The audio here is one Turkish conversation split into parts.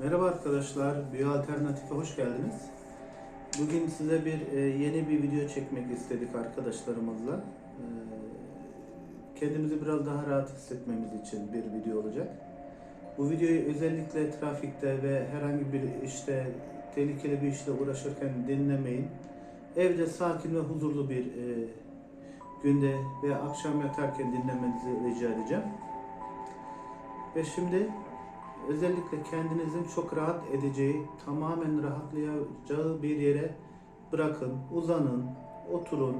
Merhaba arkadaşlar, Biyo Alternatif'e hoş geldiniz. Bugün size bir e, yeni bir video çekmek istedik arkadaşlarımızla. E, kendimizi biraz daha rahat hissetmemiz için bir video olacak. Bu videoyu özellikle trafikte ve herhangi bir işte tehlikeli bir işle uğraşırken dinlemeyin. Evde sakin ve huzurlu bir e, günde veya akşam yatarken dinlemenizi rica edeceğim. Ve şimdi özellikle kendinizin çok rahat edeceği, tamamen rahatlayacağı bir yere bırakın, uzanın, oturun.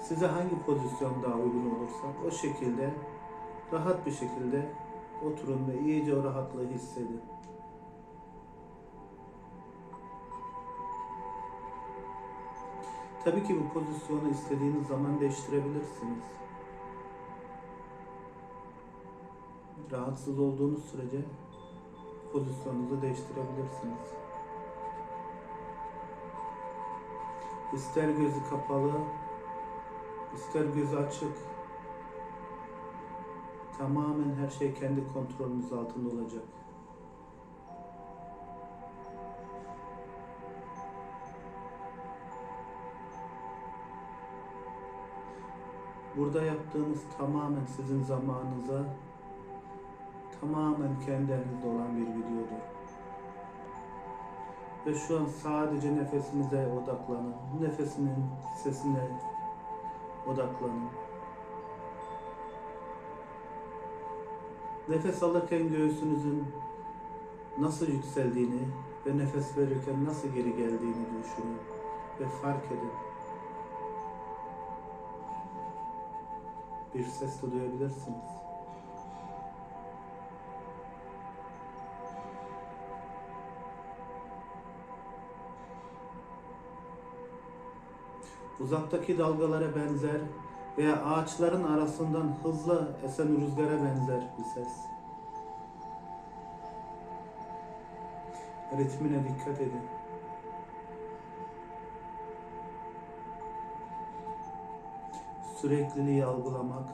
Size hangi pozisyon daha uygun olursa o şekilde rahat bir şekilde oturun ve iyice o rahatlığı hissedin. Tabii ki bu pozisyonu istediğiniz zaman değiştirebilirsiniz. Rahatsız olduğunuz sürece pozisyonunuzu değiştirebilirsiniz. İster gözü kapalı, ister gözü açık. Tamamen her şey kendi kontrolünüz altında olacak. Burada yaptığınız tamamen sizin zamanınıza tamamen kendi olan bir videodur. Ve şu an sadece nefesinize odaklanın. Nefesinin sesine odaklanın. Nefes alırken göğsünüzün nasıl yükseldiğini ve nefes verirken nasıl geri geldiğini düşünün ve fark edin. Bir ses duyabilirsiniz. Uzaktaki dalgalara benzer veya ağaçların arasından hızla esen rüzgara benzer bir ses. Ritmine dikkat edin. Sürekliliği algılamak,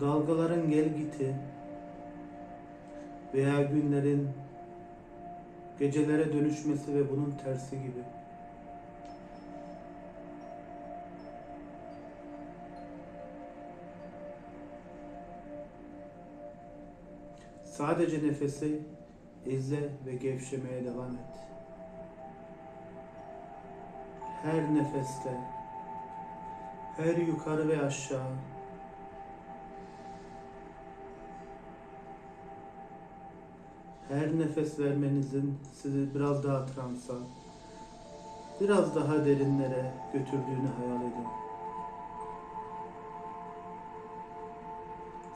dalgaların gel giti veya günlerin gecelere dönüşmesi ve bunun tersi gibi. Sadece nefesi izle ve gevşemeye devam et. Her nefeste, her yukarı ve aşağı, her nefes vermenizin sizi biraz daha transa, biraz daha derinlere götürdüğünü hayal edin.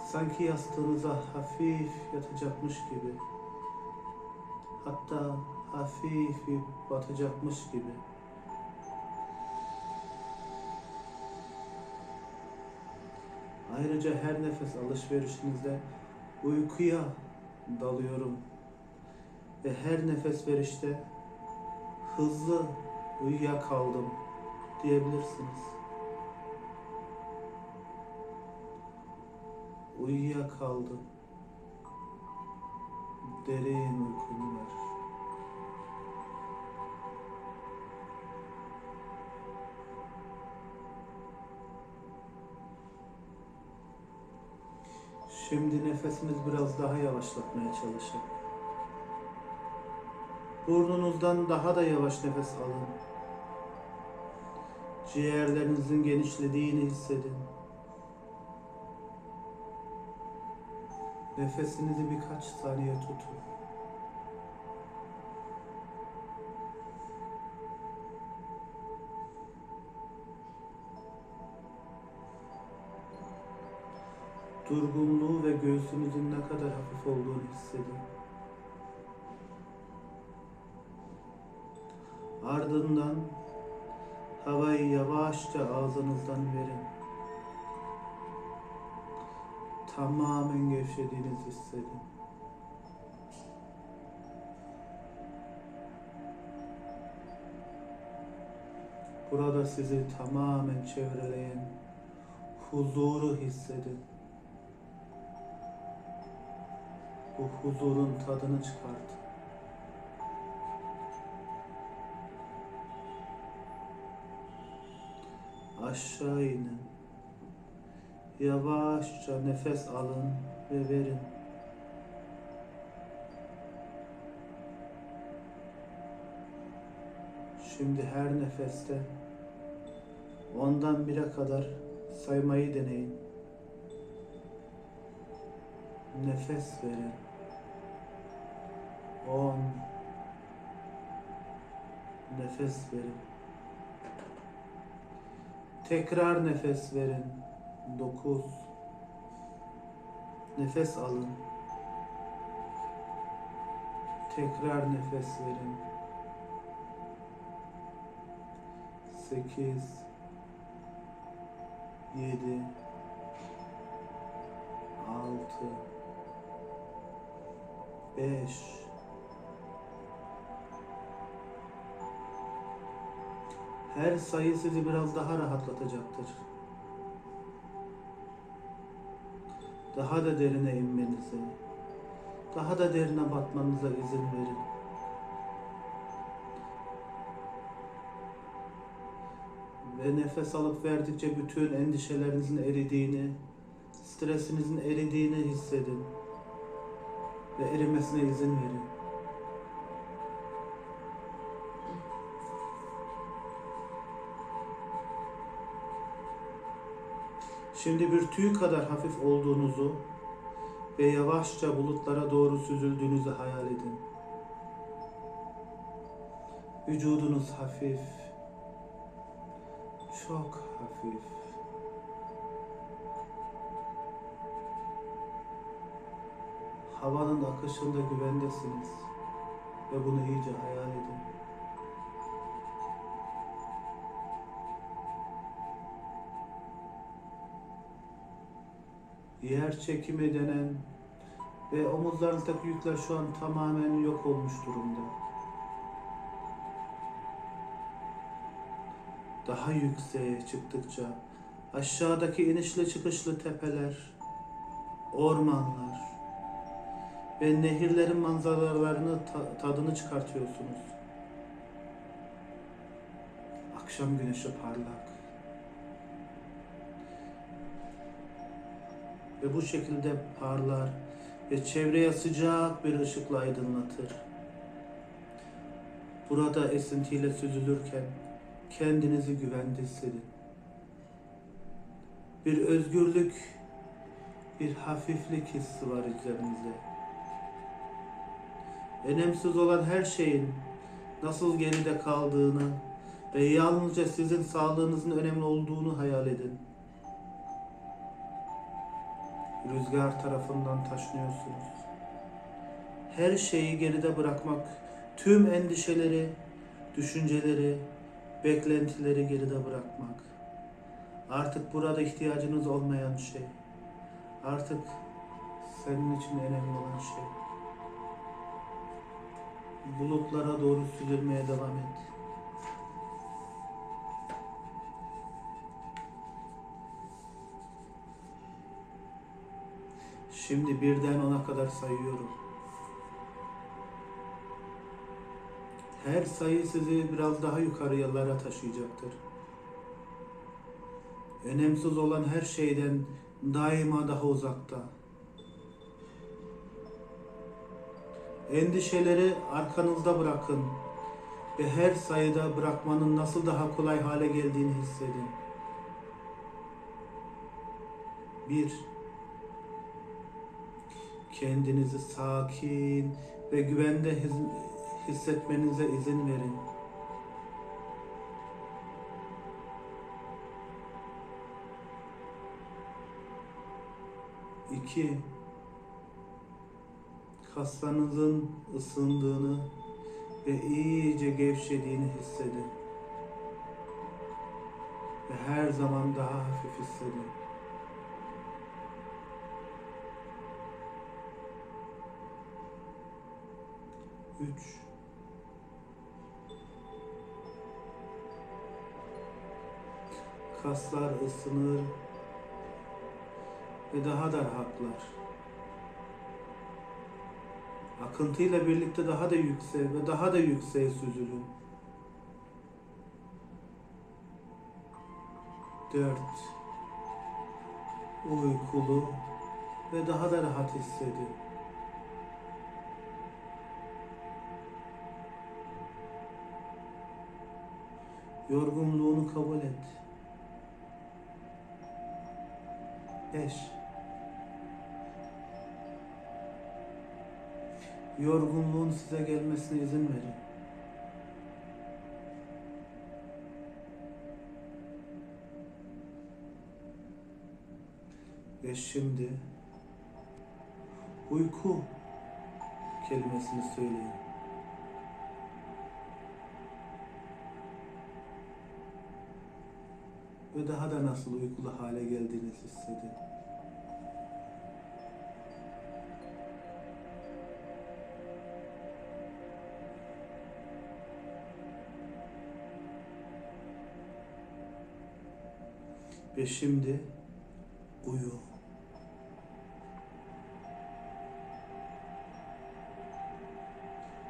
Sanki yastığınıza hafif yatacakmış gibi, hatta hafif bir batacakmış gibi. Ayrıca her nefes alışverişinizde uykuya dalıyorum ve her nefes verişte hızlı uyuyakaldım diyebilirsiniz. Uyuyakaldım. Derin uykum var. Şimdi nefesiniz biraz daha yavaşlatmaya çalışın. Burnunuzdan daha da yavaş nefes alın. Ciğerlerinizin genişlediğini hissedin. Nefesinizi birkaç saniye tutun. Durgunluğu ve göğsünüzün ne kadar hafif olduğunu hissedin. Ardından havayı yavaşça ağzınızdan verin. Tamamen gevşediğinizi hissedin. Burada sizi tamamen çevreleyen huzuru hissedin. Bu huzurun tadını çıkart. Aşağı inin. Yavaşça nefes alın ve verin. Şimdi her nefeste ondan bire kadar saymayı deneyin. Nefes verin. On. Nefes verin. Tekrar nefes verin. Dokuz. Nefes alın. Tekrar nefes verin. Sekiz. Yedi. Altı. Beş. Her sayı sizi biraz daha rahatlatacaktır. Daha da derine inmenize, daha da derine batmanıza izin verin. Ve nefes alıp verdikçe bütün endişelerinizin eridiğini, stresinizin eridiğini hissedin. Ve erimesine izin verin. Şimdi bir tüy kadar hafif olduğunuzu ve yavaşça bulutlara doğru süzüldüğünüzü hayal edin. Vücudunuz hafif, çok hafif. Havanın akışında güvendesiniz ve bunu iyice hayal edin. Yer çekimi denen ve omuzlarınızdaki yükler şu an tamamen yok olmuş durumda. Daha yükseğe çıktıkça aşağıdaki inişli çıkışlı tepeler, ormanlar ve nehirlerin manzaralarını ta- tadını çıkartıyorsunuz. Akşam güneşi parlak. Ve bu şekilde parlar ve çevreye sıcak bir ışıkla aydınlatır. Burada esintiyle süzülürken kendinizi güvende hissedin. Bir özgürlük, bir hafiflik hissi var üzerinizde. Önemsiz olan her şeyin nasıl geride kaldığını ve yalnızca sizin sağlığınızın önemli olduğunu hayal edin rüzgar tarafından taşınıyorsunuz. Her şeyi geride bırakmak, tüm endişeleri, düşünceleri, beklentileri geride bırakmak. Artık burada ihtiyacınız olmayan şey. Artık senin için önemli olan şey. Bulutlara doğru süzülmeye devam et. Şimdi birden ona kadar sayıyorum. Her sayı sizi biraz daha yukarı yıllara taşıyacaktır. Önemsiz olan her şeyden daima daha uzakta. Endişeleri arkanızda bırakın ve her sayıda bırakmanın nasıl daha kolay hale geldiğini hissedin. Bir, kendinizi sakin ve güvende hissetmenize izin verin. İki, kaslarınızın ısındığını ve iyice gevşediğini hissedin. Ve her zaman daha hafif hissedin. Üç. Kaslar ısınır ve daha da rahatlar. Akıntıyla birlikte daha da yükseğe ve daha da yükseğe süzülün. Dört. Uykulu ve daha da rahat hissedin. Yorgunluğunu kabul et. Beş. Yorgunluğun size gelmesine izin verin. Ve şimdi uyku kelimesini söyleyin. Ve daha da nasıl uykulu hale geldiğinizi hissedin. Ve şimdi uyu.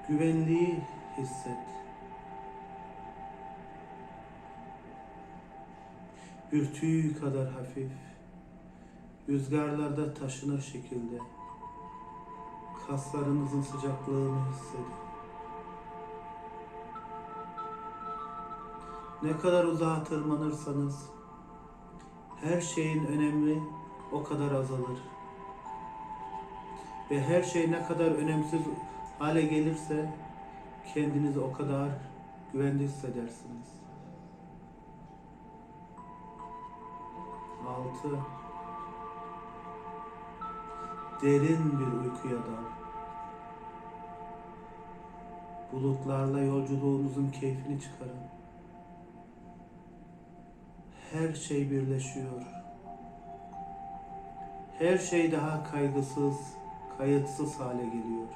Güvenliği hisset. Tüy kadar hafif, rüzgarlarda taşınır şekilde kaslarınızın sıcaklığını hissedin. Ne kadar uzağa tırmanırsanız her şeyin önemi o kadar azalır. Ve her şey ne kadar önemsiz hale gelirse kendinizi o kadar güvende hissedersiniz. Altı. Derin bir uykuya dal. Bulutlarla yolculuğunuzun keyfini çıkarın. Her şey birleşiyor. Her şey daha kaygısız, kayıtsız hale geliyor.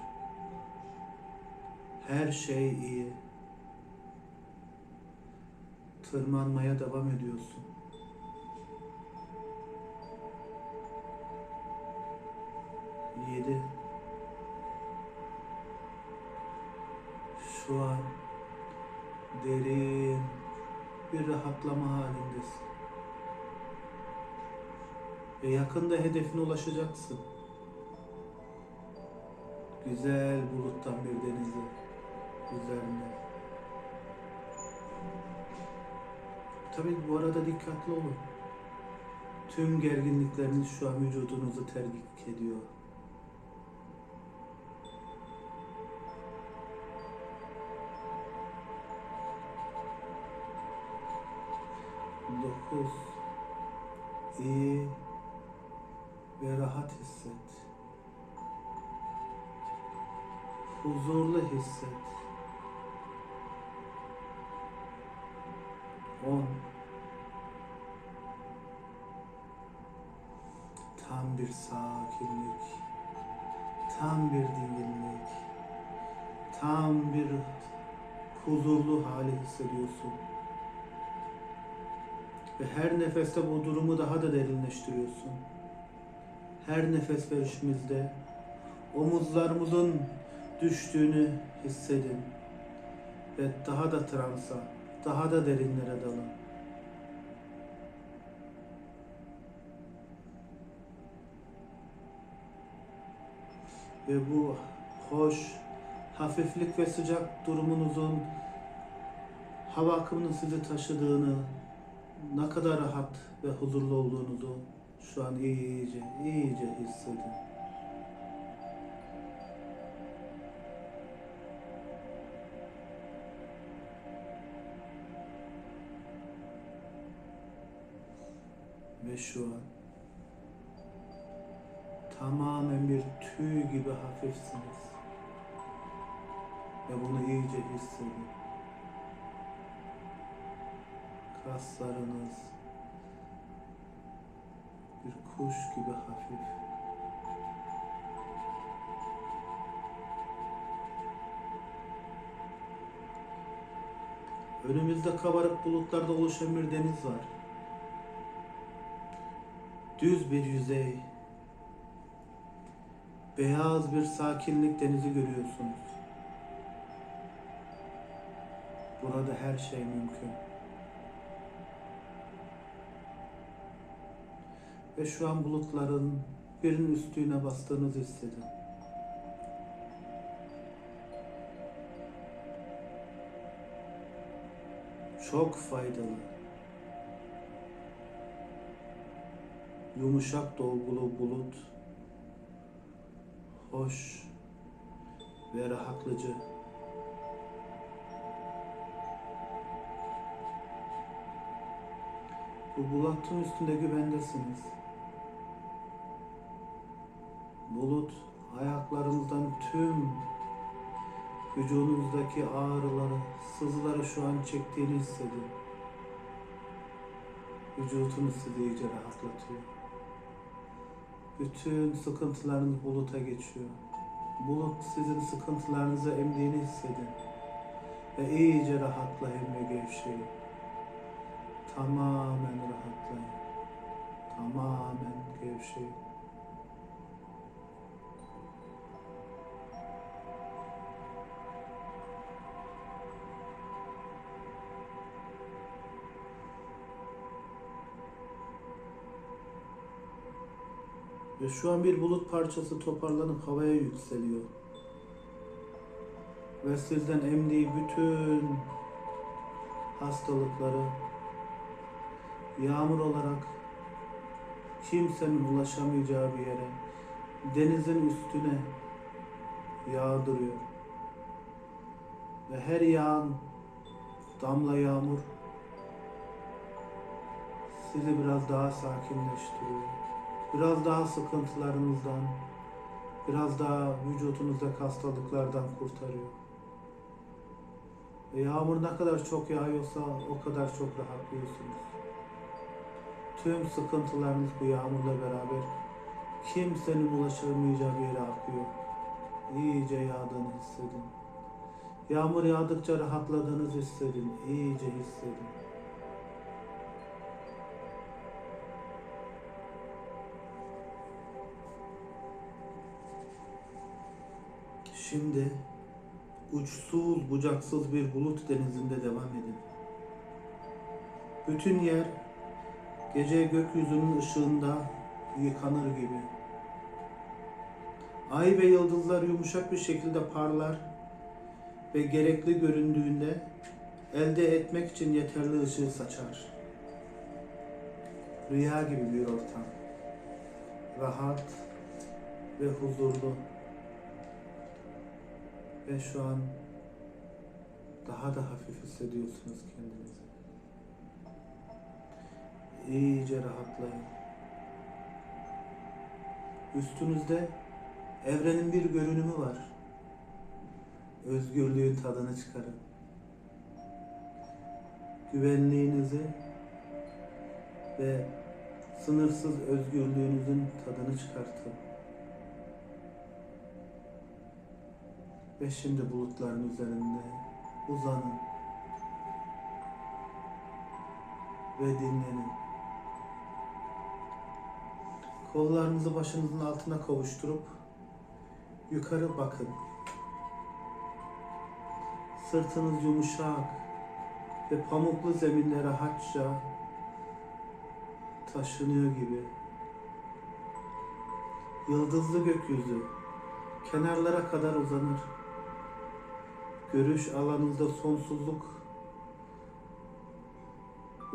Her şey iyi. Tırmanmaya devam ediyorsun. Yedi. Şu an derin bir rahatlama halindesin. Ve yakında hedefine ulaşacaksın. Güzel buluttan bir denize üzerinde. Tabii bu arada dikkatli olun. Tüm gerginlikleriniz şu an vücudunuzu tergik ediyor. Dokuz. İyi ve rahat hisset. Huzurlu hisset. On. Tam bir sakinlik. Tam bir dinginlik. Tam bir huzurlu hali hissediyorsun. Ve her nefeste bu durumu daha da derinleştiriyorsun. Her nefes verişimizde omuzlarımızın düştüğünü hissedin. Ve daha da transa, daha da derinlere dalın. Ve bu hoş, hafiflik ve sıcak durumunuzun hava akımının sizi taşıdığını, ne kadar rahat ve huzurlu olduğunuzu şu an iyice, iyice hissedin. Ve şu an tamamen bir tüy gibi hafifsiniz. Ve bunu iyice hissedin. Kaslarınız bir kuş gibi hafif. Önümüzde kabarık bulutlarda oluşan bir deniz var. Düz bir yüzey. Beyaz bir sakinlik denizi görüyorsunuz. Burada her şey mümkün. Ve şu an bulutların birinin üstüne bastığınızı hissedin. Çok faydalı. Yumuşak dolgulu bulut. Hoş ve rahatlıcı. Bu bulutun üstünde güvendesiniz. Bulut ayaklarınızdan tüm vücudunuzdaki ağrıları, sızıları şu an çektiğini hissedin. Vücudunuz sizi iyice rahatlatıyor. Bütün sıkıntılarınız buluta geçiyor. Bulut sizin sıkıntılarınızı emdiğini hissedin. Ve iyice rahatlayın ve gevşeyin. Tamamen rahatlayın. Tamamen gevşeyin. Ve şu an bir bulut parçası toparlanıp havaya yükseliyor. Ve sizden emdiği bütün hastalıkları yağmur olarak kimsenin ulaşamayacağı bir yere denizin üstüne yağdırıyor. Ve her yağan damla yağmur sizi biraz daha sakinleştiriyor. Biraz daha sıkıntılarınızdan, biraz daha vücudunuzdaki hastalıklardan kurtarıyor. Ve yağmur ne kadar çok yağıyorsa o kadar çok rahatlıyorsunuz. Tüm sıkıntılarınız bu yağmurla beraber kimsenin ulaşamayacağı bir yere akıyor. İyice yağdığını hissedin. Yağmur yağdıkça rahatladığınızı hissedin. İyice hissedin. Şimdi uçsuz bucaksız bir bulut denizinde devam edin. Bütün yer gece gökyüzünün ışığında yıkanır gibi. Ay ve yıldızlar yumuşak bir şekilde parlar ve gerekli göründüğünde elde etmek için yeterli ışığı saçar. Rüya gibi bir ortam. Rahat ve huzurlu. Ve şu an daha da hafif hissediyorsunuz kendinizi. İyice rahatlayın. Üstünüzde evrenin bir görünümü var. Özgürlüğün tadını çıkarın. Güvenliğinizi ve sınırsız özgürlüğünüzün tadını çıkartın. Ve şimdi bulutların üzerinde uzanın ve dinlenin. Kollarınızı başınızın altına kavuşturup yukarı bakın. Sırtınız yumuşak ve pamuklu zeminde rahatça taşınıyor gibi. Yıldızlı gökyüzü kenarlara kadar uzanır. Görüş alanınızda sonsuzluk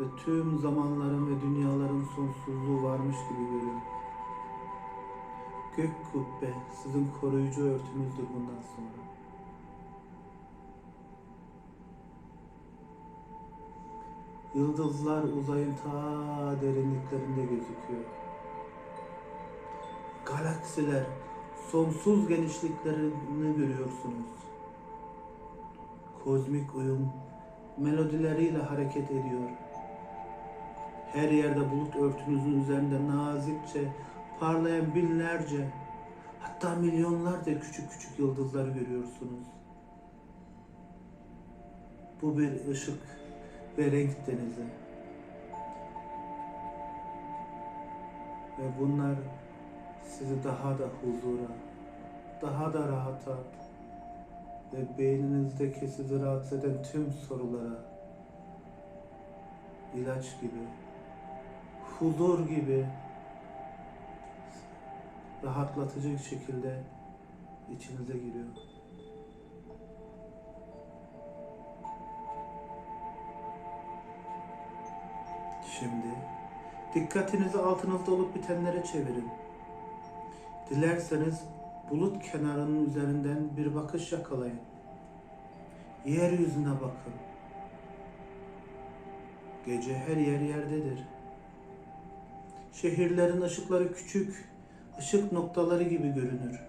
ve tüm zamanların ve dünyaların sonsuzluğu varmış gibi görün. Gök kubbe sizin koruyucu örtünüzdür bundan sonra. Yıldızlar uzayın ta derinliklerinde gözüküyor. Galaksiler sonsuz genişliklerini görüyorsunuz. Kozmik uyum melodileriyle hareket ediyor. Her yerde bulut örtünüzün üzerinde nazikçe parlayan binlerce hatta milyonlarca küçük küçük yıldızlar görüyorsunuz. Bu bir ışık ve renk denizi. Ve bunlar sizi daha da huzura, daha da rahata ve beyninizdeki sizi rahatsız eden tüm sorulara ilaç gibi, huzur gibi rahatlatıcı şekilde içinize giriyor. Şimdi dikkatinizi altınızda olup bitenlere çevirin. Dilerseniz bulut kenarının üzerinden bir bakış yakalayın. Yeryüzüne bakın. Gece her yer yerdedir. Şehirlerin ışıkları küçük, ışık noktaları gibi görünür.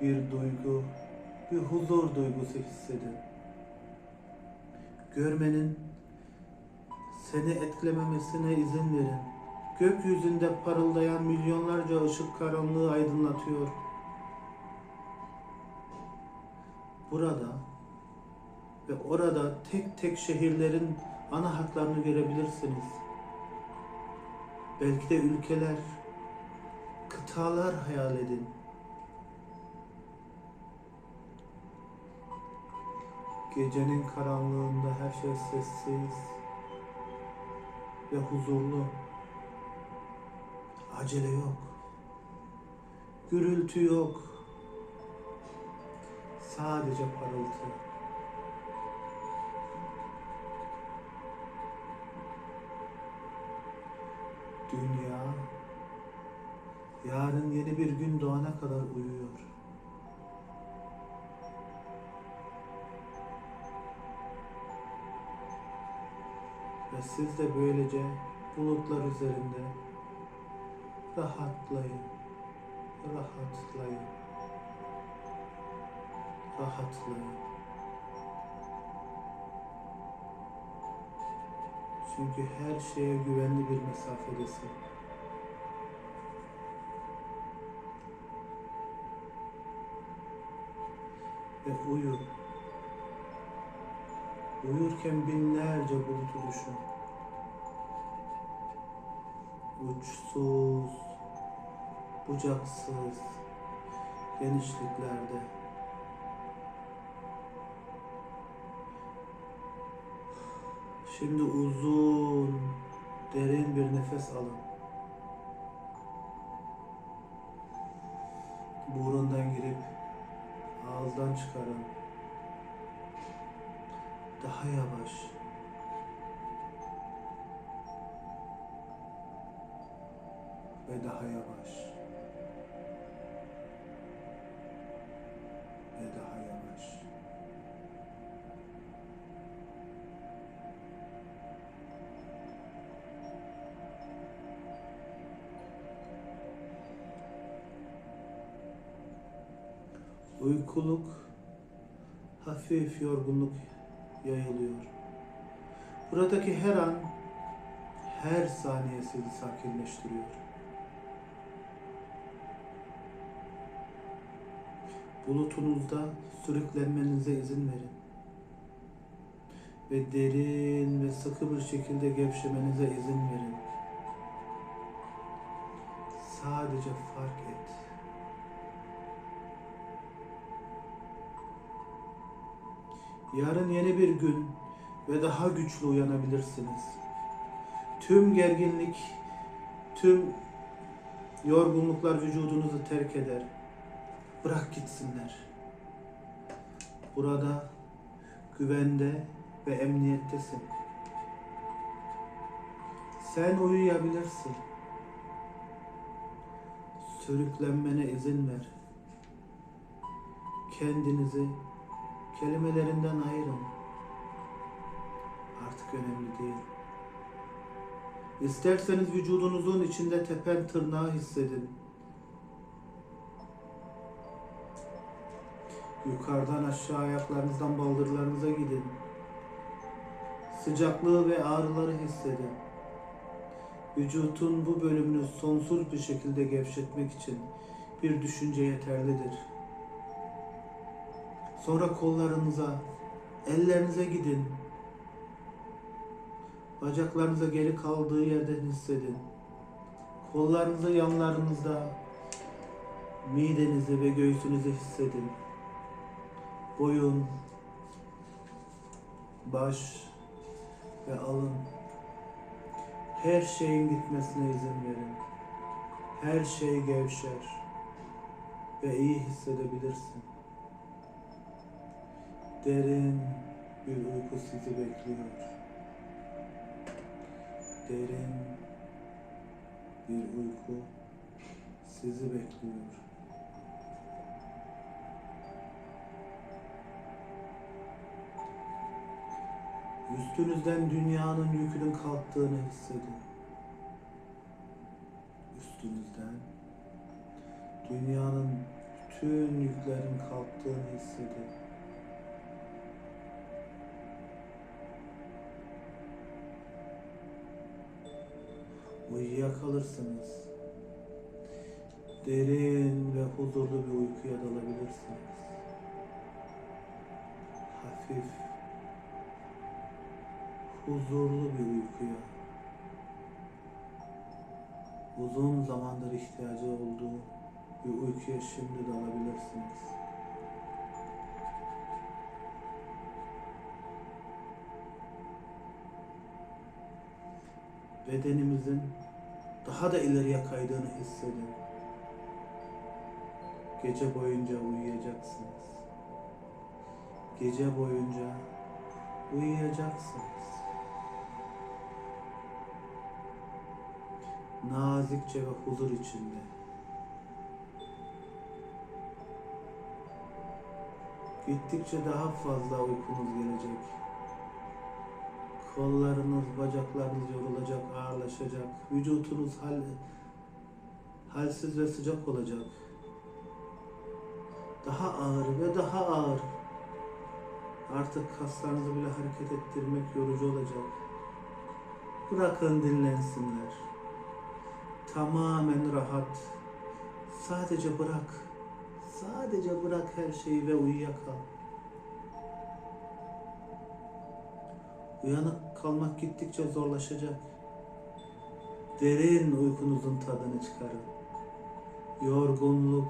Bir duygu, bir huzur duygusu hissedin. Görmenin seni etkilememesine izin verin. Gökyüzünde parıldayan milyonlarca ışık karanlığı aydınlatıyor. Burada ve orada tek tek şehirlerin ana hatlarını görebilirsiniz. Belki de ülkeler, kıtalar hayal edin. Gecenin karanlığında her şey sessiz ve huzurlu. Acele yok. Gürültü yok. Sadece parıltı. Dünya yarın yeni bir gün doğana kadar uyuyor. Ve siz de böylece bulutlar üzerinde rahatlayın, rahatlayın, rahatlayın. Çünkü her şeye güvenli bir mesafedesin. Ve uyu. Uyurken binlerce bulutu düşün. Uçsuz, bucaksız, genişliklerde. Şimdi uzun, derin bir nefes alın. Burundan girip ağızdan çıkarın. Daha yavaş. Ve daha yavaş. Uykuluk, hafif yorgunluk yayılıyor. Buradaki her an, her saniye sizi sakinleştiriyor. Bulutunuzda sürüklenmenize izin verin. Ve derin ve sıkı bir şekilde gevşemenize izin verin. Sadece fark et. Yarın yeni bir gün ve daha güçlü uyanabilirsiniz. Tüm gerginlik, tüm yorgunluklar vücudunuzu terk eder. Bırak gitsinler. Burada güvende ve emniyettesin. Sen uyuyabilirsin. Sürüklenmene izin ver. Kendinizi kelimelerinden ayırın. Artık önemli değil. İsterseniz vücudunuzun içinde tepen tırnağı hissedin. Yukarıdan aşağı ayaklarınızdan baldırlarınıza gidin. Sıcaklığı ve ağrıları hissedin. Vücutun bu bölümünü sonsuz bir şekilde gevşetmek için bir düşünce yeterlidir. Sonra kollarınıza, ellerinize gidin. Bacaklarınıza geri kaldığı yerden hissedin. Kollarınızı yanlarınızda, Midenizi ve göğsünüzü hissedin. Boyun, baş ve alın. Her şeyin gitmesine izin verin. Her şey gevşer ve iyi hissedebilirsin. Derin bir uyku sizi bekliyor. Derin bir uyku sizi bekliyor. Üstünüzden dünyanın yükünün kalktığını hissedin. Üstünüzden dünyanın bütün yüklerin kalktığını hissedin. Uyuyakalırsınız. Derin ve huzurlu bir uykuya dalabilirsiniz. Hafif, huzurlu bir uykuya. Uzun zamandır ihtiyacı olduğu bir uykuya şimdi dalabilirsiniz. Bedenimizin daha da ileriye kaydığını hissedin. Gece boyunca uyuyacaksınız. Gece boyunca uyuyacaksınız. Nazikçe ve huzur içinde. Gittikçe daha fazla uykunuz gelecek. Kollarınız, bacaklarınız yorulacak, ağırlaşacak. Vücutunuz hal, halsiz ve sıcak olacak. Daha ağır ve daha ağır. Artık kaslarınızı bile hareket ettirmek yorucu olacak. Bırakın dinlensinler. Tamamen rahat. Sadece bırak. Sadece bırak her şeyi ve uyuyakal. Uyanık kalmak gittikçe zorlaşacak. Derin uykunuzun tadını çıkarın. Yorgunluk,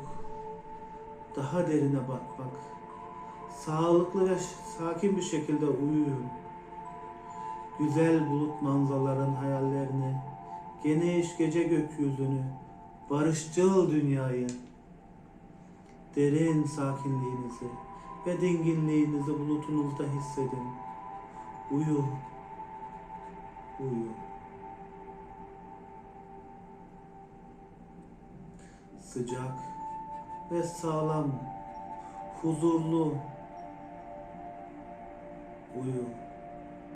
daha derine bakmak, sağlıklı ve sakin bir şekilde uyuyun. Güzel bulut manzaraların hayallerini, geniş gece gökyüzünü, barışçıl dünyayı, derin sakinliğinizi ve dinginliğinizi bulutunuzda hissedin. Uyu, uyu. Sıcak ve sağlam, huzurlu uyu.